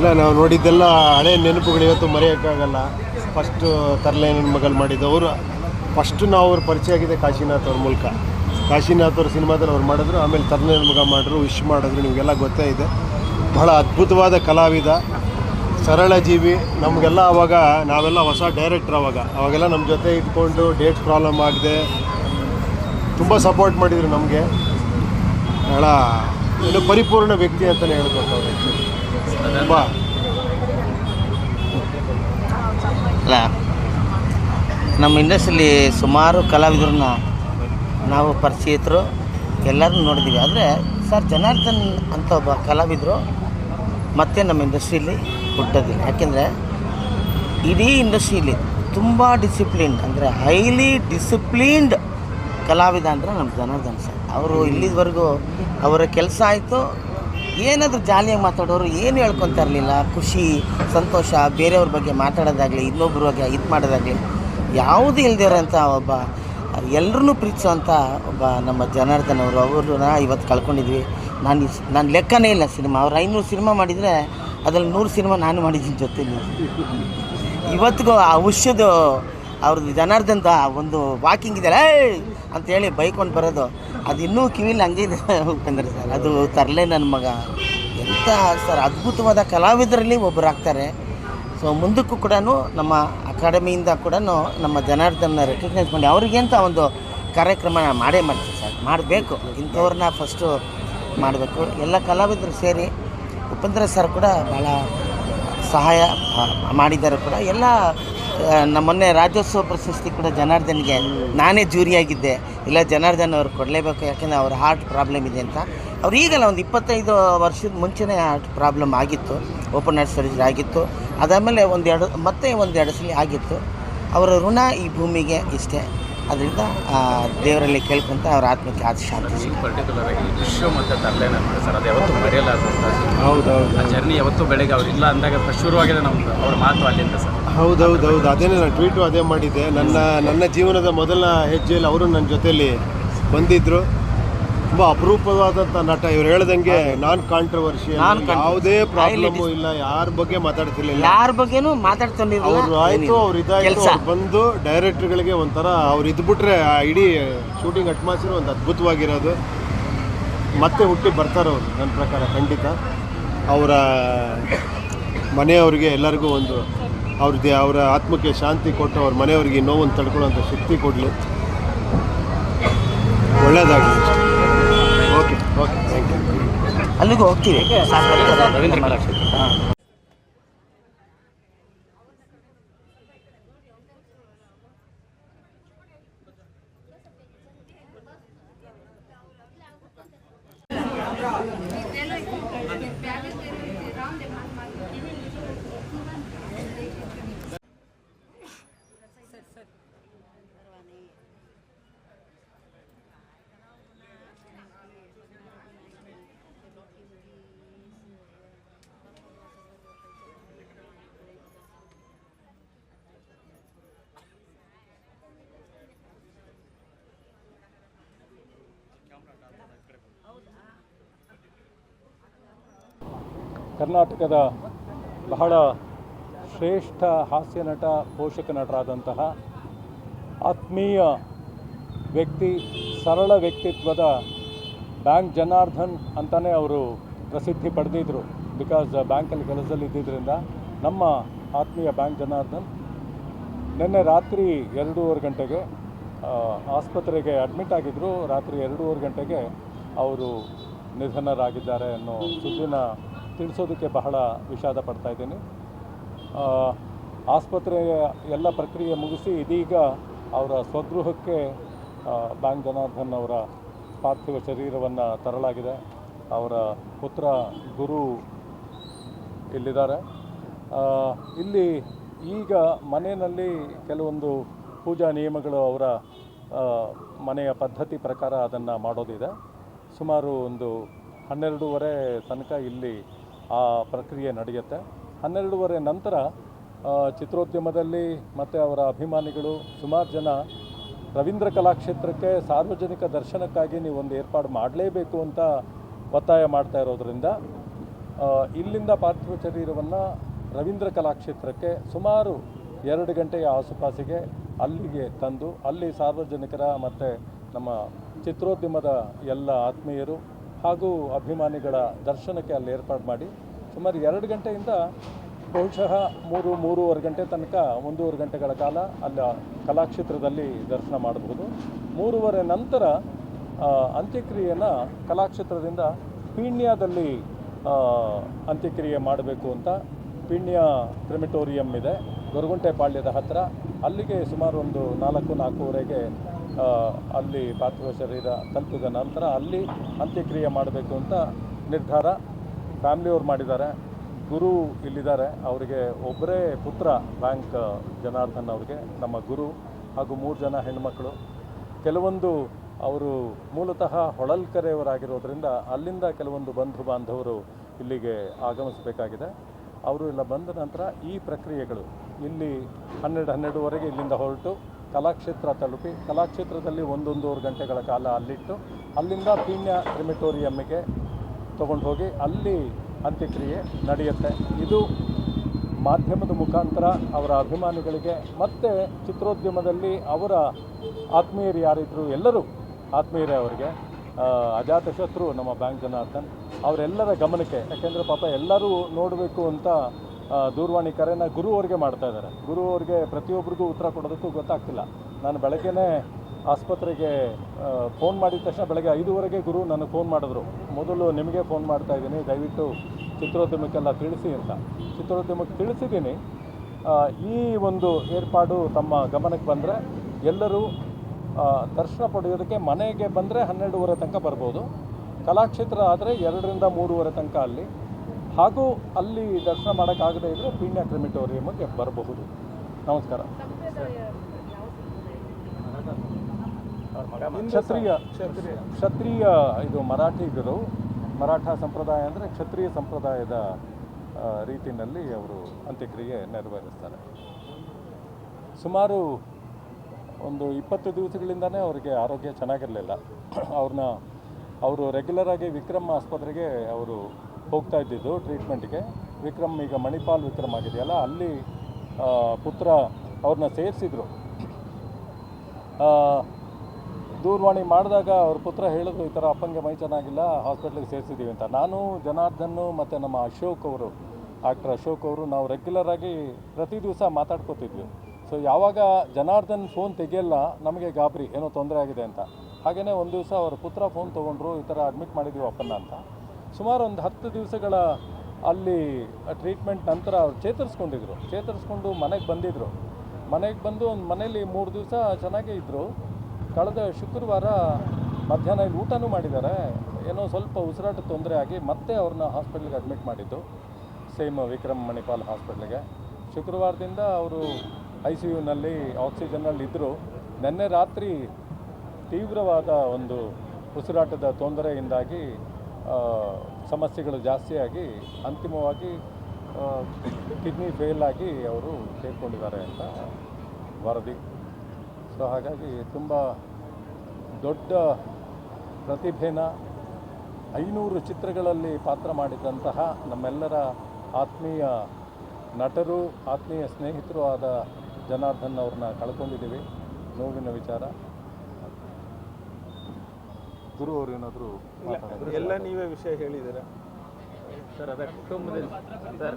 ಇಲ್ಲ, ನಾವು ನೋಡಿದ್ದೆಲ್ಲ ಹಳೆ ನೆನಪುಗಳು ಇವತ್ತು ಮರೆಯೋಕ್ಕಾಗಲ್ಲ. ಫಸ್ಟು ತರಲೆ ನನ್ನ ಮಾಡಿದ್ದು ಮಾಡಿದ್ದವರು ಫಸ್ಟು ನಾವು ಅವ್ರ ಪರಿಚಯ ಆಗಿದೆ ಕಾಶಿನಾಥ್ ಅವ್ರ ಮೂಲಕ. ಕಾಶಿನಾಥ್ ಅವ್ರ ಸಿನಿಮಾದಲ್ಲಿ ಅವ್ರು ಮಾಡಿದ್ರು, ಆಮೇಲೆ ತರಲೆ ಮಗ ಮಾಡಿದ್ರು ವಿಶ್ ಮಾಡಿದ್ರು, ನಿಮಗೆಲ್ಲ ಗೊತ್ತೇ ಇದೆ. ಬಹಳ ಅದ್ಭುತವಾದ ಕಲಾವಿದ ಸರಳ ಜೀವಿ ನಮಗೆಲ್ಲ ಆವಾಗ ನಾವೆಲ್ಲ ಹೊಸ ಡೈರೆಕ್ಟ್ರ್ ಅವಾಗ. ಅವಾಗೆಲ್ಲ ನಮ್ಮ ಜೊತೆ ಇಟ್ಕೊಂಡು ಡೇಟ್ ಪ್ರಾಬ್ಲಮ್ ಆಗದೆ ತುಂಬ ಸಪೋರ್ಟ್ ಮಾಡಿದರು ನಮಗೆ. ಬಹಳ ಏನು ಪರಿಪೂರ್ಣ ವ್ಯಕ್ತಿ ಅಂತಲೇ ಹೇಳ್ಬೇಕು ತುಂಬ ಅಲ್ಲ, ನಮ್ಮ ಇಂಡಸ್ಟ್ರಿಲಿ ಸುಮಾರು ಕಲಾವಿದರನ್ನ ನಾವು ಪರಿಚಯಿತರು ಎಲ್ಲರೂ ನೋಡಿದ್ದೀವಿ. ಆದರೆ ಸರ್ ಜನಾರ್ದನ್ ಅಂತ ಒಬ್ಬ ಕಲಾವಿದರು ಮತ್ತೆ ನಮ್ಮ ಇಂಡಸ್ಟ್ರಿಯಲ್ಲಿ ಹುಟ್ಟೋದಿಲ್ಲ. ಯಾಕೆಂದರೆ ಇಡೀ ಇಂಡಸ್ಟ್ರಿಯಲ್ಲಿ ತುಂಬ ಡಿಸಿಪ್ಲಿನ್ಡ್ ಅಂದರೆ ಹೈಲಿ ಡಿಸಿಪ್ಲಿನ್ಡ್ ಕಲಾವಿದ ಅಂದರೆ ನಮ್ಮ ಜನಾರ್ದನ್ ಸರ್. ಅವರು ಇಲ್ಲಿವರೆಗೂ ಅವರ ಕೆಲಸ ಆಯಿತು ಏನಾದರೂ ಜಾಲಿಯಾಗಿ ಮಾತಾಡೋರು ಏನು ಹೇಳ್ಕೊತಾ ಇರಲಿಲ್ಲ? ಖುಷಿ, ಸಂತೋಷ, ಬೇರೆಯವ್ರ ಬಗ್ಗೆ ಮಾತಾಡೋದಾಗಲಿ ಇನ್ನೊಬ್ಬರ ಬಗ್ಗೆ ಇದು ಮಾಡೋದಾಗಲಿ, ಯಾವುದೂ ಇಲ್ದಿರೋಂಥ ಒಬ್ಬ ಎಲ್ಲರನ್ನೂ ಪ್ರೀತಿಸುವಂಥ ಒಬ್ಬ ನಮ್ಮ ಜನಾರ್ದನ್ ಅವರು, ಅವ್ರನ್ನ ಇವತ್ತು ಕಳ್ಕೊಂಡಿದ್ವಿ. ನಾನು ನಾನು ಲೆಕ್ಕನೇ ಇಲ್ಲ ಸಿನಿಮಾ. ಅವ್ರು ಐನೂರು ಸಿನಿಮಾ ಮಾಡಿದರೆ ಅದರಲ್ಲಿ ನೂರು ಸಿನಿಮಾ ನಾನು ಮಾಡಿದ್ದೀನಿ ಜೊತೆಲಿ. ಇವತ್ತಿಗೂ ಆ ಹುಷ್ಯದು ಅವ್ರದ್ದು ಜನಾರ್ದನ್ದ ಒಂದು ವಾಕಿಂಗ್ ಇದೆಯಲ್ಲ ಅಂತೇಳಿ ಬೈಕೊಂಡು ಬರೋದು. ಅದು ಇನ್ನೂ ಕಿವಿಲಿ ಹಂಗೆ ಇದೆ. ಉಪೇಂದ್ರ ಸರ್ ಅದು ತರಲೆ ನನ್ನ ಮಗ. ಎಂಥ ಸರ್ ಅದ್ಭುತವಾದ ಕಲಾವಿದರಲ್ಲಿ ಒಬ್ಬರಾಗ್ತಾರೆ ಸೊ ಮುಂದಕ್ಕೂ ಕೂಡ ನಮ್ಮ ಅಕಾಡೆಮಿಯಿಂದ ಕೂಡ ನಮ್ಮ ಜನಾರ್ದನ ರೆಕಗ್ನೈಸ್ ಮಾಡಿ ಅವ್ರಿಗೆ ಅಂತ ಒಂದು ಕಾರ್ಯಕ್ರಮ ಮಾಡೇ ಮಾಡ್ತೀವಿ ಸರ್ ಮಾಡಬೇಕು. ಇಂಥವ್ರನ್ನ ಫಸ್ಟು ಮಾಡಬೇಕು. ಎಲ್ಲ ಕಲಾವಿದರು ಸೇರಿ ಉಪೇಂದ್ರ ಸರ್ ಕೂಡ ಭಾಳ ಸಹಾಯ ಮಾಡಿದ್ದಾರೆ ಕೂಡ. ಎಲ್ಲ ನಮ್ಮ ಮೊನ್ನೆ ರಾಜ್ಯೋತ್ಸವ ಪ್ರಶಸ್ತಿ ಕೂಡ ಜನಾರ್ದನ್ಗೆ ನಾನೇ ಜೂರಿಯಾಗಿದ್ದೆ ಇಲ್ಲ, ಜನಾರ್ದನ್ ಅವ್ರು ಕೊಡಲೇಬೇಕು, ಯಾಕೆಂದರೆ ಅವ್ರ ಹಾರ್ಟ್ ಪ್ರಾಬ್ಲಮ್ ಇದೆ ಅಂತ. ಅವ್ರು ಈಗಲ್ಲ ಒಂದು ಇಪ್ಪತ್ತೈದು ವರ್ಷದ ಮುಂಚೆನೇ ಹಾರ್ಟ್ ಪ್ರಾಬ್ಲಮ್ ಆಗಿತ್ತು. ಓಪನ್ ಹಾರ್ಟ್ ಸರ್ಜರಿ ಆಗಿತ್ತು. ಅದಾದಮೇಲೆ ಒಂದೆರಡು, ಮತ್ತೆ ಒಂದೆರಡು ಸಲ ಆಗಿತ್ತು. ಅವರ ಋಣ ಈ ಭೂಮಿಗೆ ಇಷ್ಟೇ. ಅದರಿಂದ ದೇವರಲ್ಲಿ ಕೇಳ್ಕೊಂತ ಅವ್ರ ಆತ್ಮಕ್ಕೆ ಆದ ಶಾಂತಿ ಸಿಗಲಿ. ಪರ್ಟಿಕ್ಯುಲರ್ ಆಗಿ ವಿಶ್ವ ಮತ್ತು ತರಲೇನ ಮಾಡಿ ಸರ್ ಅದು ಯಾವತ್ತೂ ಮರೆಯಲಾರ್ದಂಥ ಹೌದೌದು. ಆ ಜರ್ನಿ ಯಾವತ್ತೂ ಬೆಳಗ್ಗೆ ಅವ್ರು ಇಲ್ಲ ಅಂದಾಗ ಫಸ್ಟ್ ಶುರುವಾಗಿದೆ ನಮ್ದು ಅವ್ರ ಮಾತು ಅಲ್ಲಿಂದ ಸರ್. ಹೌದೌದೌದು. ಅದೇನೆ ನಾನು ಟ್ವೀಟು ಅದೇ ಮಾಡಿದ್ದೆ. ನನ್ನ ನನ್ನ ಜೀವನದ ಮೊದಲ ಹೆಜ್ಜೆಯಲ್ಲಿ ಅವರು ನನ್ನ ಜೊತೆಯಲ್ಲಿ ಬಂದಿದ್ದರು ತುಂಬ ಅಪರೂಪವಾದಂಥ ನಟ. ಇವ್ರು ಹೇಳ್ದಂಗೆ ನಾನ್ ಕಾಂಟ್ರವರ್ಷಿ. ಯಾವುದೇ ಪ್ರಾಬ್ಲಮ್ ಇಲ್ಲ ಯಾರ ಬಗ್ಗೆ ಮಾತಾಡ್ತಿರ್ಲಿಲ್ಲ. ಯಾರ ಬಗ್ಗೆ ಅವ್ರು ಆಯ್ತು ಅವ್ರು ಇದಾಯ್ತು ಕೆಲಸ. ಅವ್ರು ಬಂದು ಡೈರೆಕ್ಟರ್ಗಳಿಗೆ ಒಂಥರ ಅವ್ರು ಇದ್ಬಿಟ್ರೆ ಆ ಇಡೀ ಶೂಟಿಂಗ್ ಅಟ್ಮಾಸ್ಫಿಯರ್ ಒಂದು ಅದ್ಭುತವಾಗಿರೋದು. ಮತ್ತೆ ಹುಟ್ಟಿ ಬರ್ತಾರೆ ಅವರು ನನ್ನ ಪ್ರಕಾರ ಖಂಡಿತ. ಅವರ ಮನೆಯವ್ರಿಗೆ ಎಲ್ಲರಿಗೂ ಒಂದು ಅವ್ರದ್ದೇ ಅವರ ಆತ್ಮಕ್ಕೆ ಶಾಂತಿ ಕೊಟ್ಟು ಅವ್ರ ಮನೆಯವರಿಗೆ ನೋವನ್ನು ತಡ್ಕೊಳ್ಳೋಂಥ ಶಕ್ತಿ ಕೊಡಲಿ. ಒಳ್ಳೆಯದಾಗಲಿ ಅಲ್ಲಿಗೂ ಹೋಗ್ತೀವಿ. ರವೀಂದ್ರ ಕರ್ನಾಟಕದ ಬಹಳ ಶ್ರೇಷ್ಠ ಹಾಸ್ಯ ನಟ, ಪೋಷಕ ನಟರಾದಂತಹ ಆತ್ಮೀಯ ವ್ಯಕ್ತಿ, ಸರಳ ವ್ಯಕ್ತಿತ್ವದ ಬ್ಯಾಂಕ್ ಜನಾರ್ಧನ್ ಅಂತಲೇ ಅವರು ಪ್ರಸಿದ್ಧಿ ಪಡೆದಿದ್ದರು ಬಿಕಾಸ್ ಬ್ಯಾಂಕಲ್ಲಿ ಕೆಲಸದಲ್ಲಿ ಇದ್ದಿದ್ದರಿಂದ ನಮ್ಮ ಆತ್ಮೀಯ ಬ್ಯಾಂಕ್ ಜನಾರ್ಧನ್ ನಿನ್ನೆ ರಾತ್ರಿ ಎರಡೂವರೆ ಗಂಟೆಗೆ ಆಸ್ಪತ್ರೆಗೆ ಅಡ್ಮಿಟ್ ಆಗಿದ್ದರು ರಾತ್ರಿ ಎರಡೂವರೆ ಗಂಟೆಗೆ ಅವರು ನಿಧನರಾಗಿದ್ದಾರೆ ಅನ್ನೋ ಸುದ್ದಿನ ತಿಳಿಸೋದಕ್ಕೆ ಬಹಳ ವಿಷಾದ ಪಡ್ತಾ ಇದ್ದೀನಿ. ಆಸ್ಪತ್ರೆಯ ಎಲ್ಲ ಪ್ರಕ್ರಿಯೆ ಮುಗಿಸಿ ಇದೀಗ ಅವರ ಸ್ವಗೃಹಕ್ಕೆ ಬ್ಯಾಂಕ್ ಜನಾರ್ದನ್ ಅವರ ಪಾರ್ಥಿವ ಶರೀರವನ್ನು ತರಲಾಗಿದೆ. ಅವರ ಪುತ್ರ ಗುರು ಇಲ್ಲಿದ್ದಾರೆ. ಇಲ್ಲಿ ಈಗ ಮನೆಯಲ್ಲಿ ಕೆಲವೊಂದು ಪೂಜಾ ನಿಯಮಗಳು ಅವರ ಮನೆಯ ಪದ್ಧತಿ ಪ್ರಕಾರ ಅದನ್ನು ಮಾಡೋದಿದೆ. ಸುಮಾರು ಒಂದು ಹನ್ನೆರಡೂವರೆ ತನಕ ಇಲ್ಲಿ ಆ ಪ್ರಕ್ರಿಯೆ ನಡೆಯುತ್ತೆ. ಹನ್ನೆರಡೂವರೆ ನಂತರ ಚಿತ್ರೋದ್ಯಮದಲ್ಲಿ ಮತ್ತು ಅವರ ಅಭಿಮಾನಿಗಳು ಸುಮಾರು ಜನ ರವೀಂದ್ರ ಕಲಾಕ್ಷೇತ್ರಕ್ಕೆ ಸಾರ್ವಜನಿಕ ದರ್ಶನಕ್ಕಾಗಿ ನೀವು ಒಂದು ಏರ್ಪಾಡು ಮಾಡಲೇಬೇಕು ಅಂತ ಒತ್ತಾಯ ಮಾಡ್ತಾ ಇರೋದರಿಂದ ಇಲ್ಲಿಂದ ಪಾರ್ಥಿವ ಶರೀರವನ್ನು ರವೀಂದ್ರ ಕಲಾಕ್ಷೇತ್ರಕ್ಕೆ ಸುಮಾರು ಎರಡು ಗಂಟೆಯ ಆಸುಪಾಸಿಗೆ ಅಲ್ಲಿಗೆ ತಂದು, ಅಲ್ಲಿ ಸಾರ್ವಜನಿಕರ ಮತ್ತು ನಮ್ಮ ಚಿತ್ರೋದ್ಯಮದ ಎಲ್ಲ ಆತ್ಮೀಯರು ಹಾಗೂ ಅಭಿಮಾನಿಗಳ ದರ್ಶನಕ್ಕೆ ಅಲ್ಲಿ ಏರ್ಪಾಡು ಮಾಡಿ ಸುಮಾರು ಎರಡು ಗಂಟೆಯಿಂದ ಬಹುಶಃ ಮೂರು, ಮೂರುವರೆ ಗಂಟೆ ತನಕ, ಒಂದೂವರೆ ಗಂಟೆಗಳ ಕಾಲ ಅಲ್ಲಿ ಕಲಾಕ್ಷೇತ್ರದಲ್ಲಿ ದರ್ಶನ ಮಾಡಬಹುದು. ಮೂರುವರೆ ನಂತರ ಅಂತ್ಯಕ್ರಿಯೆಯನ್ನು ಕಲಾಕ್ಷೇತ್ರದಿಂದ ಪೀಣ್ಯದಲ್ಲಿ ಅಂತ್ಯಕ್ರಿಯೆ ಮಾಡಬೇಕು ಅಂತ ಪೀಣ್ಯ ಕ್ರಿಮಿಟೋರಿಯಂ ಇದೆ, ಗೊರಗುಂಟೆ ಪಾಳ್ಯದ ಹತ್ತಿರ ಅಲ್ಲಿಗೆ ಸುಮಾರು ಒಂದು ನಾಲ್ಕು, ನಾಲ್ಕೂವರೆಗೆ ಅಲ್ಲಿ ಪಾರ್ಥಿವ ಶರೀರ ತಲುಪಿದ ನಂತರ ಅಲ್ಲಿ ಅಂತ್ಯಕ್ರಿಯೆ ಮಾಡಬೇಕು ಅಂತ ನಿರ್ಧಾರ ಫ್ಯಾಮ್ಲಿಯವ್ರು ಮಾಡಿದ್ದಾರೆ. ಗುರು ಇಲ್ಲಿದ್ದಾರೆ. ಅವರಿಗೆ ಒಬ್ಬರೇ ಪುತ್ರ ಬ್ಯಾಂಕ್ ಜನಾರ್ದನ್ ಅವರಿಗೆ, ನಮ್ಮ ಗುರು ಹಾಗೂ ಮೂರು ಜನ ಹೆಣ್ಮಕ್ಳು. ಕೆಲವೊಂದು ಅವರು ಮೂಲತಃ ಹೊಳಲ್ಕೆರೆಯವರಾಗಿರೋದ್ರಿಂದ ಅಲ್ಲಿಂದ ಕೆಲವೊಂದು ಬಂಧು ಬಾಂಧವರು ಇಲ್ಲಿಗೆ ಆಗಮಿಸಬೇಕಾಗಿದೆ. ಅವರು ಎಲ್ಲ ಬಂದ ನಂತರ ಈ ಪ್ರಕ್ರಿಯೆಗಳು ಇಲ್ಲಿ ಹನ್ನೆರಡು ಹನ್ನೆರಡುವರೆಗೆ ಇಲ್ಲಿಂದ ಹೊರಟು ಕಲಾಕ್ಷೇತ್ರ ತಲುಪಿ ಕಲಾಕ್ಷೇತ್ರದಲ್ಲಿ ಒಂದೊಂದೂವರೆ ಗಂಟೆಗಳ ಕಾಲ ಅಲ್ಲಿಟ್ಟು ಅಲ್ಲಿಂದ ಪೀಣ್ಯ ಕ್ರಿಮಿಟೋರಿಯಮ್ಮಿಗೆ ತಗೊಂಡು ಹೋಗಿ ಅಲ್ಲಿ ಅಂತ್ಯಕ್ರಿಯೆ ನಡೆಯುತ್ತೆ. ಇದು ಮಾಧ್ಯಮದ ಮುಖಾಂತರ ಅವರ ಅಭಿಮಾನಿಗಳಿಗೆ ಮತ್ತು ಚಿತ್ರೋದ್ಯಮದಲ್ಲಿ ಅವರ ಆತ್ಮೀಯರು ಯಾರಿದ್ರು ಎಲ್ಲರೂ, ಆತ್ಮೀಯರೇ ಅವರಿಗೆ ಅಜಾತಶತ್ರು ನಮ್ಮ ಬ್ಯಾಂಕ್ ಜನಾರ್ದನ್ ಅವರೆಲ್ಲರ ಗಮನಕ್ಕೆ, ಯಾಕೆಂದರೆ ಪಾಪ ಎಲ್ಲರೂ ನೋಡಬೇಕು ಅಂತ ದೂರವಾಣಿ ಕರೆನ ಗುರು ಅವ್ರಿಗೆ ಮಾಡ್ತಾ ಇದ್ದಾರೆ. ಗುರು ಅವ್ರಿಗೆ ಪ್ರತಿಯೊಬ್ಬರಿಗೂ ಉತ್ತರ ಕೊಡೋದಕ್ಕೂ ಗೊತ್ತಾಗ್ತಿಲ್ಲ. ನಾನು ಬೆಳಗ್ಗೆನೇ ಆಸ್ಪತ್ರೆಗೆ ಫೋನ್ ಮಾಡಿದ ತಕ್ಷಣ ಬೆಳಗ್ಗೆ ಐದುವರೆಗೆ ಗುರು ನನಗೆ ಫೋನ್ ಮಾಡಿದ್ರು. ಮೊದಲು ನಿಮಗೆ ಫೋನ್ ಮಾಡ್ತಾ ಇದ್ದೀನಿ, ದಯವಿಟ್ಟು ಚಿತ್ರೋದ್ಯಮಕ್ಕೆಲ್ಲ ತಿಳಿಸಿ ಅಂತ. ಚಿತ್ರೋದ್ಯಮಕ್ಕೆ ತಿಳಿಸಿದ್ದೀನಿ. ಈ ಒಂದು ಏರ್ಪಾಡು ತಮ್ಮ ಗಮನಕ್ಕೆ ಬಂದರೆ ಎಲ್ಲರೂ ದರ್ಶನ ಪಡೆಯೋದಕ್ಕೆ ಮನೆಗೆ ಬಂದರೆ ಹನ್ನೆರಡೂವರೆ ತನಕ ಬರ್ಬೋದು. ಕಲಾಕ್ಷೇತ್ರ ಆದರೆ ಎರಡರಿಂದ ಮೂರುವರೆ ತನಕ ಅಲ್ಲಿ. ಹಾಗೂ ಅಲ್ಲಿ ದರ್ಶನ ಮಾಡೋಕ್ಕಾಗದೇ ಇದ್ದರೆ ಪೀಣ್ಯ ಕ್ರಿಮಿಟೋರಿಯಮ್ಗೆ ಬರಬಹುದು. ನಮಸ್ಕಾರ. ಕ್ಷತ್ರಿಯ ಕ್ಷತ್ರಿಯ ಇದು ಮರಾಠಿಗರು ಮರಾಠ ಸಂಪ್ರದಾಯ ಅಂದರೆ ಕ್ಷತ್ರಿಯ ಸಂಪ್ರದಾಯದ ರೀತಿಯಲ್ಲಿ ಅವರು ಅಂತ್ಯಕ್ರಿಯೆ ನೆರವೇರಿಸ್ತಾರೆ. ಸುಮಾರು ಒಂದು ಇಪ್ಪತ್ತು ದಿವಸಗಳಿಂದನೇ ಅವರಿಗೆ ಆರೋಗ್ಯ ಚೆನ್ನಾಗಿರಲಿಲ್ಲ. ಅವ್ರನ್ನ, ಅವರು ರೆಗ್ಯುಲರಾಗಿ ವಿಕ್ರಮ್ ಆಸ್ಪತ್ರೆಗೆ ಅವರು ಹೋಗ್ತಾ ಇದ್ದಿದ್ದು ಟ್ರೀಟ್ಮೆಂಟ್ಗೆ ವಿಕ್ರಮ್, ಈಗ ಮಣಿಪಾಲ್ ವಿಕ್ರಮ್ ಆಗಿದೆಯಲ್ಲ, ಅಲ್ಲಿ ಪುತ್ರ ಅವ್ರನ್ನ ಸೇರಿಸಿದ್ರು. ದೂರವಾಣಿ ಮಾಡಿದಾಗ ಅವ್ರ ಪುತ್ರ ಹೇಳಿದ್ರು, ಈ ಥರ ಅಪ್ಪಂಗೆ ಮೈ ಚೆನ್ನಾಗಿಲ್ಲ, ಹಾಸ್ಪಿಟ್ಲಿಗೆ ಸೇರಿಸಿದ್ದೀವಿ ಅಂತ. ನಾನು, ಜನಾರ್ದನ್ನು ಮತ್ತು ನಮ್ಮ ಅಶೋಕ್ ಅವರು ಡಾಕ್ಟರ್ ಅಶೋಕ್ ಅವರು, ನಾವು ರೆಗ್ಯುಲರಾಗಿ ಪ್ರತಿ ದಿವಸ ಮಾತಾಡ್ಕೋತಿದ್ವಿ. ಸೊ ಯಾವಾಗ ಜನಾರ್ದನ್ ಫೋನ್ ತೆಗೆಯಲ್ಲ, ನಮಗೆ ಗಾಬರಿ, ಏನೋ ತೊಂದರೆ ಆಗಿದೆ ಅಂತ. ಹಾಗೆಯೇ ಒಂದು ದಿವಸ ಅವ್ರ ಪುತ್ರ ಫೋನ್ ತೊಗೊಂಡ್ರು, ಈ ಥರ ಅಡ್ಮಿಟ್ ಮಾಡಿದ್ದೀವಿ ಅಪ್ಪನ್ನ ಅಂತ. ಸುಮಾರು ಒಂದು ಹತ್ತು ದಿವಸಗಳ ಅಲ್ಲಿ ಟ್ರೀಟ್ಮೆಂಟ್ ನಂತರ ಅವ್ರು ಚೇತರಿಸ್ಕೊಂಡಿದ್ರು. ಚೇತರಿಸ್ಕೊಂಡು ಮನೆಗೆ ಬಂದಿದ್ದರು ಮನೆಗೆ ಬಂದು ಒಂದು ಮನೇಲಿ ಮೂರು ದಿವಸ ಚೆನ್ನಾಗೇ ಇದ್ದರು ಕಳೆದ ಶುಕ್ರವಾರ ಮಧ್ಯಾಹ್ನ ಇಲ್ಲಿ ಊಟನೂ ಮಾಡಿದ್ದಾರೆ. ಏನೋ ಸ್ವಲ್ಪ ಉಸಿರಾಟ ತೊಂದರೆ ಆಗಿ ಮತ್ತೆ ಅವ್ರನ್ನ ಹಾಸ್ಪಿಟ್ಲಿಗೆ ಅಡ್ಮಿಟ್ ಮಾಡಿದ್ದು. ಸೇಮ್ ವಿಕ್ರಮ್ ಮಣಿಪಾಲ್ ಹಾಸ್ಪಿಟ್ಲಿಗೆ ಶುಕ್ರವಾರದಿಂದ ಅವರು ಐ ಸಿ ಯುನಲ್ಲಿ ಆಕ್ಸಿಜನ್ನಲ್ಲಿ ಇದ್ದರು ನಿನ್ನೆ ರಾತ್ರಿ ತೀವ್ರವಾದ ಒಂದು ಉಸಿರಾಟದ ತೊಂದರೆಯಿಂದಾಗಿ ಸಮಸ್ಯೆಗಳು ಜಾಸ್ತಿಯಾಗಿ ಅಂತಿಮವಾಗಿ ಕಿಡ್ನಿ ಫೇಲ್ ಆಗಿ ಅವರು ಸೇರಿಕೊಂಡಿದ್ದಾರೆ ಅಂತ ವರದಿ. ಸೊ ಹಾಗಾಗಿ ತುಂಬ ದೊಡ್ಡ ಪ್ರತಿಭೆನ ಐನೂರು ಚಿತ್ರಗಳಲ್ಲಿ ಪಾತ್ರ ಮಾಡಿದಂತಹ ನಮ್ಮೆಲ್ಲರ ಆತ್ಮೀಯ ನಟರು, ಆತ್ಮೀಯ ಸ್ನೇಹಿತರು ಆದ ಜನಾರ್ದನ್ ಅವ್ರನ್ನ ಕಳ್ಕೊಂಡಿದ್ದೀವಿ. ನೋವಿನ ವಿಚಾರ. ಗುರು ಅವರು ಏನಾದರೂ ಎಲ್ಲ ನೀವೇ ವಿಷಯ ಹೇಳಿದ್ದೀರಾ? ಸರ್ ಅದೇ ಕುಟುಂಬದಲ್ಲಿ ಸರ್